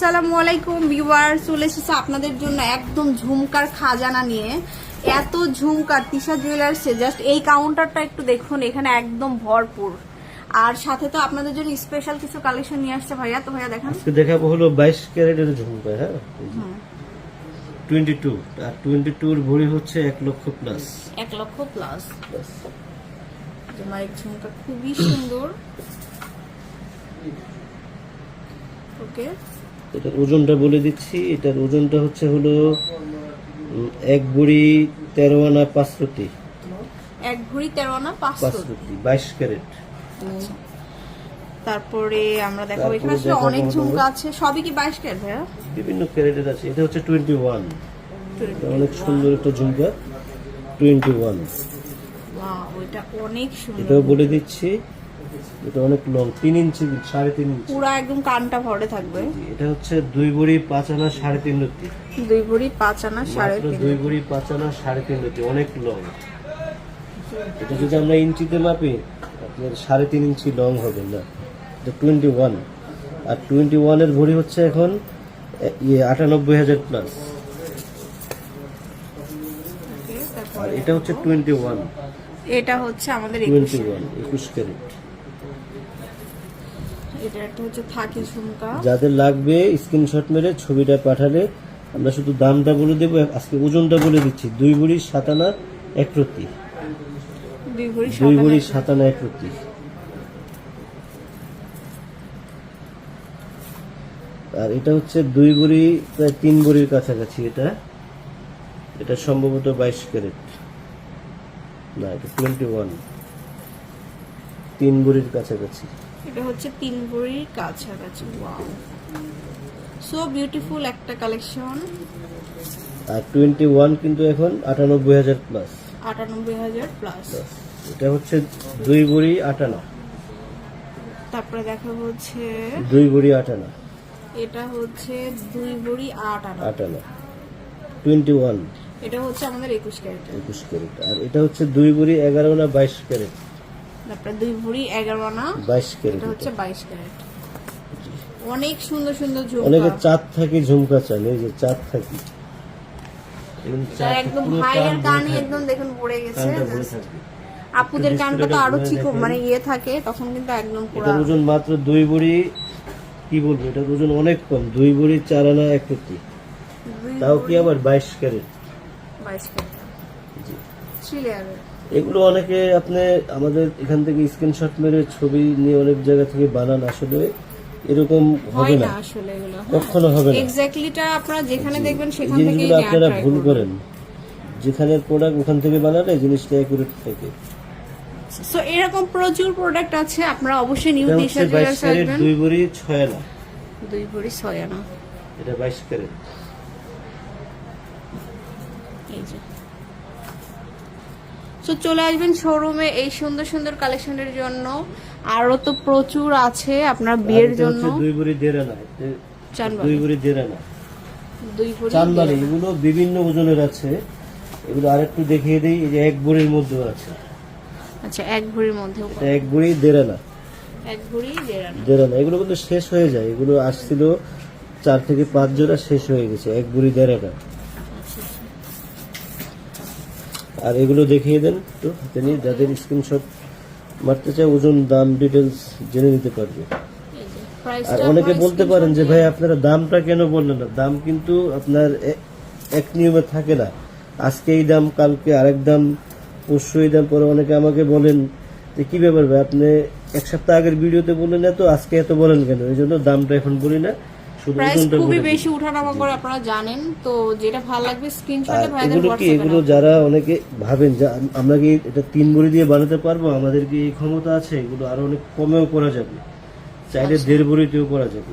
আসসালামু আলাইকুম ভিউয়ার চলে এসেছে আপনাদের জন্য একদম ঝুমকার খাজানা নিয়ে। এত ঝুমকার তিশা জুয়েলার্সে জাস্ট এই কাউন্টারটা একটু দেখুন এখানে একদম ভরপুর। আর সাথে তো আপনাদের জন্য স্পেশাল কিছু কালেকশন নিয়ে আসছে ভাইয়া তো ভাইয়া দেখান। আজকে দেখাবো হলো বাইশ ক্যারেটের ঝুমকা হ্যাঁ? টোয়েন্টি টু আর টোয়েন্টি টুর ভরি হচ্ছে এক লক্ষ প্লাস এক লক্ষ প্লাস মাইক ঝুমকা খুবই সুন্দর। ওকে এটার ওজনটা বলে দিচ্ছি। এটার ওজনটা হচ্ছে হলো এক বুড়ি তেরো আনা পাঁচশোটি এক ভরি তেরো আনা পাঁচশো পাঁচশোটি বাইশ ক্যারেট। তারপরে আমরা তারপরে এখানে আসলে অনেক ঝুমকা আছে। সবই কি বাইশ ক্যারেট ভাইয়া? বিভিন্ন ক্যারেটের আছে। এটা হচ্ছে টোয়েন্টি ওয়ান। অনেক সুন্দর একটা ঝুমকা। Twenty one. এটা অনেক সুন্দর। এটাও বলে দিচ্ছি। এটা অনেক লং তিন ইঞ্চি সাড়ে তিন ইঞ্চি। পুরা একদম কানটা ভরে থাকবে। এটা হচ্ছে দুই বুড়ি পাঁচ আনা সাড়ে তিন রুটি। দুই ভরি পাঁচ আনা সাড়ে তিন দুই বুড়ি পাঁচ আনা সাড়ে তিন রুটি অনেক লং এটা যদি আমরা ইঞ্চিতে মাপি আপনার সাড়ে তিন ইঞ্চি লং হবে না। এটা টোয়েন্টি ওয়ান আর টোয়েন্টি ওয়ানের ভরি হচ্ছে এখন ইয়ে আটানব্বই হাজার প্লাস আর এটা হচ্ছে টোয়েন্টি ওয়ান এটা হচ্ছে আমাদের টোয়েন্টি একুশে। ওয়ান একুশ ক্যারেট। এটা একটা হচ্ছে থাকি ঝুমকা। যাদের লাগবে স্ক্রিনশট মেরে ছবিটা পাঠালে আমরা শুধু দামটা বলে দেবো আজকে ওজনটা বলে দিচ্ছি দুই বুড়ি সাতানা এক প্রতি দুই ভরি সাত আনা। সাতানা এক প্রতি আর এটা হচ্ছে দুই বুড়ি প্রায় তিন বুড়ির কাছাকাছি এটা। এটা সম্ভবত বাইশ ক্যারেট। না এটা টোয়েন্টি ওয়ান তিন বুড়ির কাছাকাছি। এটা হচ্ছে তিন ভরির কাছাকাছি ওয়াও সো বিউটিফুল একটা কালেকশন আর টোয়েন্টি ওয়ান কিন্তু এখন আটানব্বই হাজার প্লাস আটানব্বই হাজার প্লাস এটা হচ্ছে দুই বুড়ি আটানা। তারপরে দেখা হচ্ছে দুই বুড়ি আটানা। এটা হচ্ছে দুই ভরি আটানা। টোয়েন্টি ওয়ান এটা হচ্ছে আমাদের একুশ ক্যারেট। একুশ ক্যারেট। আর এটা হচ্ছে দুই বুড়ি এগারো না বাইশ ক্যারেট। তারপরে দুই ভরি এগারো আনা। বাইশ ক্যারেট হচ্ছে বাইশ ক্যারেট। অনেক সুন্দর সুন্দর অনেকে ঝুমকা চাঁদ থাকি ঝুমকা চান এই যে চাঁদ থাকি। এরকম এটা চাঁদ একদম ভাইয়ের কানে একদম দেখুন পড়ে গেছে কানটা ভরে থাকবে আপুদের কানটা তো আরও মানে ইয়ে থাকে তখন কিন্তু একদম পুরো এটার ওজন মাত্র দুই বুড়ি কি বলব এটার ওজন অনেক কম দুই বুড়ি চার আনা এক প্রতি তাও কি আবার বাইশ ক্যারেট? বাইশ ক্যারেট। থ্রি লেয়ারের এগুলো অনেকে আপনি আমাদের এখান থেকে স্ক্রিনশট মেরে ছবি নিয়ে অনেক জায়গা থেকে বানান আসলে এরকম হবে হয় না। এগুলো কখনো হবে না। এক্স্যাক্টলিটা আপনারা যেখানে দেখবেন সেখান থেকে আপনারা ভুল করেন। যেখানে প্রোডাক্ট ওখান থেকে বানালে জিনিসটা অ্যাকুরেট থাকে। সো এরকম প্রচুর প্রোডাক্ট আছে আপনারা অবশ্যই নিউ টি বাইশ আসবেন। দুই ভরি ছয় আনা। দুই ভরি ছয় আনা। এটা বাইশ ক্যারেট। এই যে। তো চলে আসবেন শোরুমে এই সুন্দর সুন্দর কালেকশনের জন্য। আরও তো প্রচুর আছে আপনার বিয়ের জন্য। দুই ভরি দেড় চানবালি। দুই ভরি দেড় ভরি চানবালি এগুলো বিভিন্ন ওজনের আছে। এগুলো আরেকটু দেখিয়ে দিই এই যে এক ভরির মধ্যেও আছে। আচ্ছা এক ভরির মধ্যেও এটা এক ভরি দেড় আনা এক ভরি দেড় আনা এগুলো কিন্তু শেষ হয়ে যায়। এগুলো আসছিল চার থেকে পাঁচ জোড়া শেষ হয়ে গেছে এক বুড়ি দেড় আনা আর এগুলো দেখিয়ে দেন তো হাতে নিয়ে যাদের স্ক্রিনশট মারতে চায় ওজন দাম ডিটেলস জেনে নিতে পারবে। আর অনেকে বলতে পারেন যে ভাই আপনারা দামটা কেন বললেন না? দাম কিন্তু আপনার এক নিয়মে থাকে না। আজকে এই দাম কালকে আরেক দাম পরশু এই দাম পরে অনেকে আমাকে বলেন যে কী ব্যাপার ভাই আপনি এক সপ্তাহ আগের ভিডিওতে বললেন এত আজকে এত বলেন কেন? এই জন্য দামটা এখন বলি না। প্রাইস খুবই বেশি উঠানামা করে আপনারা জানেন তো যেটা ভালো লাগবে স্ক্রিনশটে ভাইদের কি এগুলো যারা অনেকে ভাবেন যে আমরা কি এটা তিন বড়ি দিয়ে বানাতে পারব? আমাদের কি এই ক্ষমতা আছে? এগুলো আরও অনেক কমেও করা যাবে। চাইলে দেড় ভরিতেও করা যাবে।